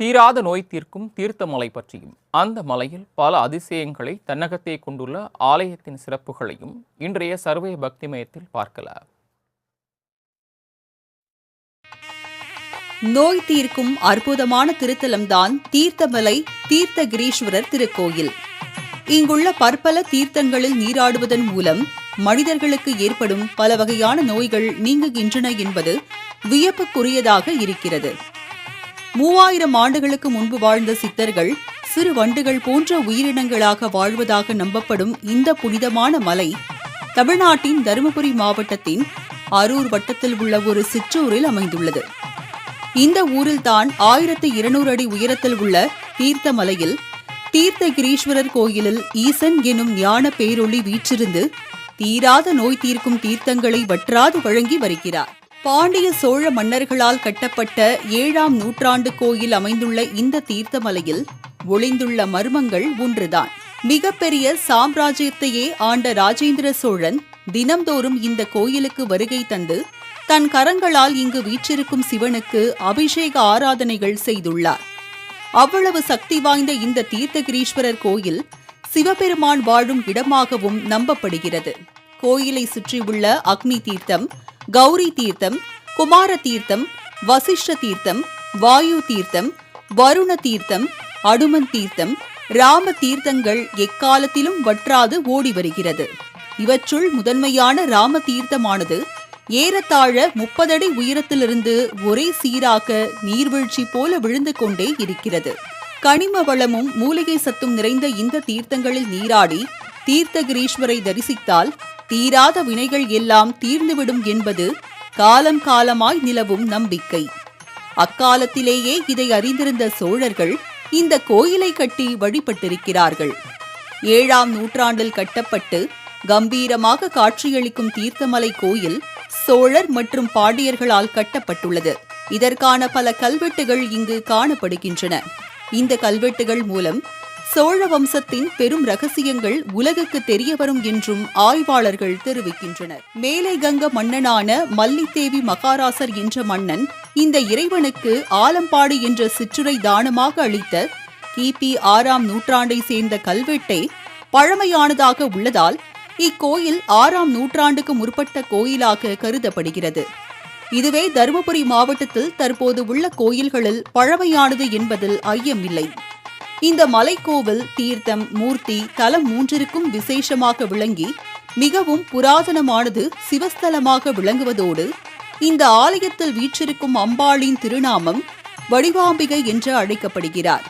தீராத நோய் தீர்க்கும் தீர்த்த மலை பற்றியும் அந்த மலையில் பல அதிசயங்களை தன்னகத்தே கொண்டுள்ள ஆலயத்தின் சிறப்புகளையும் இன்றைய சர்வே பக்திமயத்தில் பார்க்கலாம். நோய் தீர்க்கும் அற்புதமான திருத்தலம்தான் தீர்த்தமலை தீர்த்தகிரீஸ்வரர் திருக்கோயில். இங்குள்ள பற்பல தீர்த்தங்களில் நீராடுவதன் மூலம் மனிதர்களுக்கு ஏற்படும் பல வகையான நோய்கள் நீங்குகின்றன என்பது வியப்புக்குரியதாக இருக்கிறது. மூவாயிரம் ஆண்டுகளுக்கு முன்பு வாழ்ந்த சித்தர்கள் சிறு வண்டுகள் போன்ற உயிரினங்களாக வாழ்வதாக நம்பப்படும் இந்த புனிதமான மலை தமிழ்நாட்டின் தருமபுரி மாவட்டத்தின் அரூர் வட்டத்தில் உள்ள ஒரு சிற்றூரில் அமைந்துள்ளது. இந்த ஊரில்தான் ஆயிரத்து இருநூறு அடி உயரத்தில் உள்ள தீர்த்தமலையில் தீர்த்தகிரீஸ்வரர் கோயிலில் ஈசன் எனும் ஞான பேரொளி வீற்றிருந்து தீராத நோய் தீர்க்கும் தீர்த்தங்களை வற்றாது வழங்கி வருகிறார். பாண்டிய சோழ மன்னர்களால் கட்டப்பட்ட ஏழாம் நூற்றாண்டு கோயில் அமைந்துள்ள இந்த தீர்த்தமலையில் ஒளிந்துள்ள மர்மங்கள் ஒன்றுதான். மிகப்பெரிய சாம்ராஜ்யத்தையே ஆண்ட ராஜேந்திர சோழன் தினம்தோறும் இந்த கோயிலுக்கு வருகை தந்து தன் கரங்களால் இங்கு வீற்றிருக்கும் சிவனுக்கு அபிஷேக ஆராதனைகள் செய்துள்ளார். அவ்வளவு சக்தி வாய்ந்த இந்த தீர்த்தகிரீஸ்வரர் கோயில் சிவபெருமான் வாழும் இடமாகவும் நம்பப்படுகிறது. கோயிலை சுற்றியுள்ள அக்னி தீர்த்தம் கௌரி தீர்த்தம் குமார தீர்த்தம் வசிஷ்ட தீர்த்தம் வாயு தீர்த்தம் வருண தீர்த்தம் அடுமன் தீர்த்தம் ராம தீர்த்தங்கள் எக்காலத்திலும் வற்றாது ஓடி வருகிறது. இவற்றுள் முதன்மையான ராம தீர்த்தமானது ஏறத்தாழ முப்பதடி உயரத்திலிருந்து ஒரே சீராக நீர்வீழ்ச்சி போல விழுந்து கொண்டே இருக்கிறது. கனிம வளமும் மூலிகை சத்தும் நிறைந்த இந்த தீர்த்தங்களில் நீராடி தீர்த்தகிரீஸ்வரை தரிசித்தால் தீராத வினைகள் எல்லாம் தீர்ந்துவிடும் என்பது காலம் காலமாய் நிலவும் நம்பிக்கை. அக்காலத்திலேயே இதை அறிந்திருந்த சோழர்கள் இந்த கோயிலை கட்டி வழிபட்டிருக்கிறார்கள். ஏழாம் நூற்றாண்டில் கட்டப்பட்டு கம்பீரமாக காட்சியளிக்கும் தீர்த்தமலை கோயில் சோழர் மற்றும் பாண்டியர்களால் கட்டப்பட்டுள்ளது. இதற்கான பல கல்வெட்டுகள் இங்கு காணப்படுகின்றன. இந்த கல்வெட்டுகள் மூலம் சோழ வம்சத்தின் பெரும் ரகசியங்கள் உலகுக்கு தெரிய வரும் என்றும் ஆய்வாளர்கள் தெரிவிக்கின்றனர். மேலை கங்க மன்னனான மல்லித்தேவி மகாராசர் என்ற மன்னன் இந்த இறைவனுக்கு ஆலம்பாடு என்ற சிற்றுரை தானமாக அளித்த கிபி ஆறாம் நூற்றாண்டை சேர்ந்த கல்வெட்டை பழமையானதாக உள்ளதால் இக்கோயில் ஆறாம் நூற்றாண்டுக்கு முற்பட்ட கோயிலாக கருதப்படுகிறது. இதுவே தருமபுரி மாவட்டத்தில் தற்போது உள்ள கோயில்களில் பழமையானது என்பதில் ஐயமில்லை. இந்த மலைக்கோவில் தீர்த்தம் மூர்த்தி தலம் மூன்றிற்கும் விசேஷமாக விளங்கி மிகவும் புராதனமானது சிவஸ்தலமாக விளங்குவதோடு இந்த ஆலயத்தில் வீற்றிருக்கும் அம்பாளின் திருநாமம் வடிவாம்பிகை என்று அழைக்கப்படுகிறார்.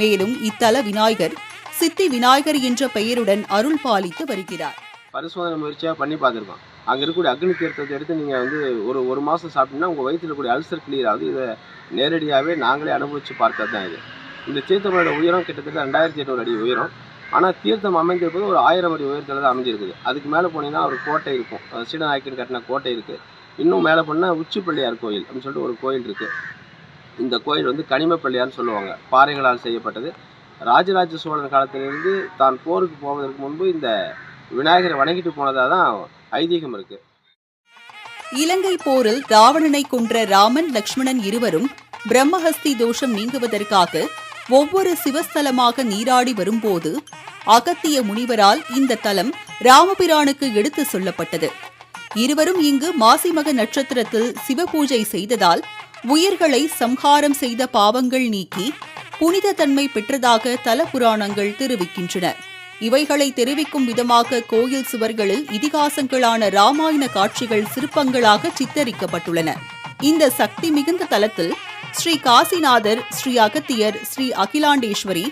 மேலும் இத்தல விநாயகர் சித்தி விநாயகர் என்ற பெயருடன் அருள் பாலித்து வருகிறார். பரிசோதனை முயற்சியாக பண்ணி பார்த்துருக்கோம். அங்கே இருக்கக்கூடிய அக்னி தீர்த்தத்தை எடுத்து நீங்கள் வந்து ஒரு ஒரு மாதம் சாப்பிட்டீங்கன்னா உங்கள் வயிற்றில் கூடிய அல்சர் கிளியர் ஆகுது. இதை நேரடியாகவே நாங்களே அனுபவித்து பார்த்தது தான் இது. இந்த தீர்த்தமோட உயரம் கிட்டத்தட்ட ரெண்டாயிரத்தி எட்நூறு அடி உயரம். ஆனால் தீர்த்தம் அமைந்திருப்பது ஒரு ஆயிரம் அடி உயரத்தில் தான் அமைஞ்சிருக்குது. அதுக்கு மேலே போனீங்கன்னா ஒரு கோட்டை இருக்கும். அஹ் சீடநாயக்கன் கட்டின கோட்டை இருக்குது இன்னும் மேலே போனால் உச்சிப்பிள்ளையார் கோயில் அப்படின்னு சொல்லிட்டு ஒரு கோயில் இருக்குது இந்த கோயில் வந்து கனிமப்பள்ளியார்னு சொல்லுவாங்க. பாறைகளால் செய்யப்பட்டது. ராஜராஜ சோழன் காலத்திலிருந்து தான் போருக்கு போவதற்கு முன்பு இந்த விநாயகரை வணங்கிட்டு போனதாக தான் ஐதீகம் இருக்குது இலங்கை போரில் ராவணனை கொன்ற ராமன் லக்ஷ்மணன் இருவரும் பிரம்மஹஸ்தி தோஷம் நீங்குவதற்காக ஒவ்வொரு சிவஸ்தலமாக நீராடி வரும்போது அகத்திய முனிவரால் இந்த தலம் ராமபிரானுக்கு எடுத்து சொல்லப்பட்டது. இருவரும் இங்கு மாசிமக நட்சத்திரத்தில் சிவபூஜை செய்ததால் உயிர்களை சம்ஹாரம் செய்த பாவங்கள் நீக்கி புனித தன்மை பெற்றதாக தல புராணங்கள் தெரிவிக்கின்றன. இவைகளை தெரிவிக்கும் விதமாக கோயில் சுவர்களில் இதிகாசங்களான ராமாயண காட்சிகள் சிற்பங்களாக சித்தரிக்கப்பட்டுள்ளன. இந்த சக்தி மிகுந்த தலத்தில் ஸ்ரீ காசிநாதர் ஸ்ரீ அகத்தியர் ஸ்ரீ அகிலாண்டேஸ்வரி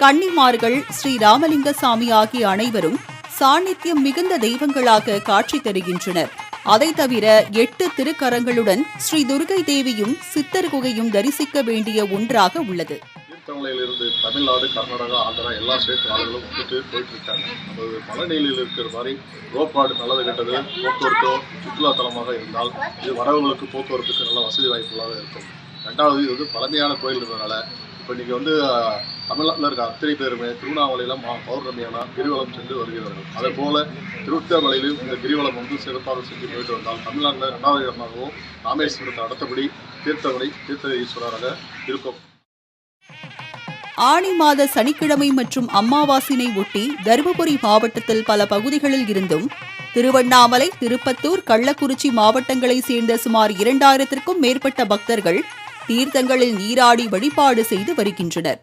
கன்னிமார்கள் ஸ்ரீ ராமலிங்க சாமி ஆகிய அனைவரும் சாநித்தியம் மிகுந்த தெய்வங்களாக காட்சி தருகின்றனர். அதை தவிர எட்டு திருக்கரங்களுடன் ஸ்ரீ துர்கை தேவியும் சித்தர் குகையும் தரிசிக்க வேண்டிய ஒன்றாக உள்ளது. திருத்தமலையிலிருந்து தமிழ்நாடு கர்நாடகா ஆந்திரா எல்லா ஸ்டேட் ஆளுகளும் வந்துட்டு போயிட்டு இருக்காங்க அது மலைநீலில் இருக்கிற மாதிரி ரோப்பாடு நல்லது கெட்டது போக்குவரத்தோ சுற்றுலா தலமாக இருந்தால் இது வரவங்களுக்கு போக்குவரத்துக்கு நல்ல வசதி வாய்ப்புகளாக இருக்கும். ரெண்டாவது இது வந்து பழமையான கோயில் இருக்கிறதுனால இப்போ நீங்கள் வந்து தமிழ்நாட்டில் இருக்க அத்தனை பேருமே திருவண்ணாமலையில் மா பௌர்ணமியான கிரிவலம் சென்று வருகிறார்கள். அதே போல திருவண்ணாமலையிலும் இந்த கிரிவலம் வந்து சிறப்பாக செஞ்சு போயிட்டு வந்தால் தமிழ்நாட்டில் ரெண்டாவது இடமாகவும் ராமேஸ்வரத்தை அடுத்தபடி தீர்த்தமலை தீர்த்த ஈஸ்வரராக இருக்கும். ஆனி மாத சனிக்கிழமை மற்றும் அம்மாவாசினை ஒட்டி தருமபுரி மாவட்டத்தில் பல பகுதிகளில் இருந்தும் திருவண்ணாமலை திருப்பத்தூர் கள்ளக்குறிச்சி மாவட்டங்களைச் சேர்ந்த சுமார் இரண்டாயிரத்திற்கும் மேற்பட்ட பக்தர்கள் தீர்த்தங்களில் நீராடி வழிபாடு செய்து வருகின்றனர்.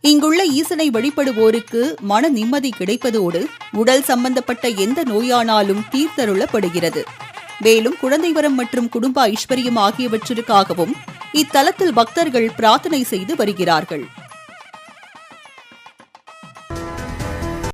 இங்குள்ள ஈசனை வழிபடுவோருக்கு மன நிம்மதி கிடைப்பதோடு உடல் சம்பந்தப்பட்ட எந்த நோயானாலும் தீர்த்தருளப்படுகிறது. மேலும் குழந்தைவரம் மற்றும் குடும்ப ஐஸ்வர்யம் ஆகியவற்றிற்காகவும் இத்தலத்தில் பக்தர்கள் பிரார்த்தனை செய்து வருகிறார்கள்.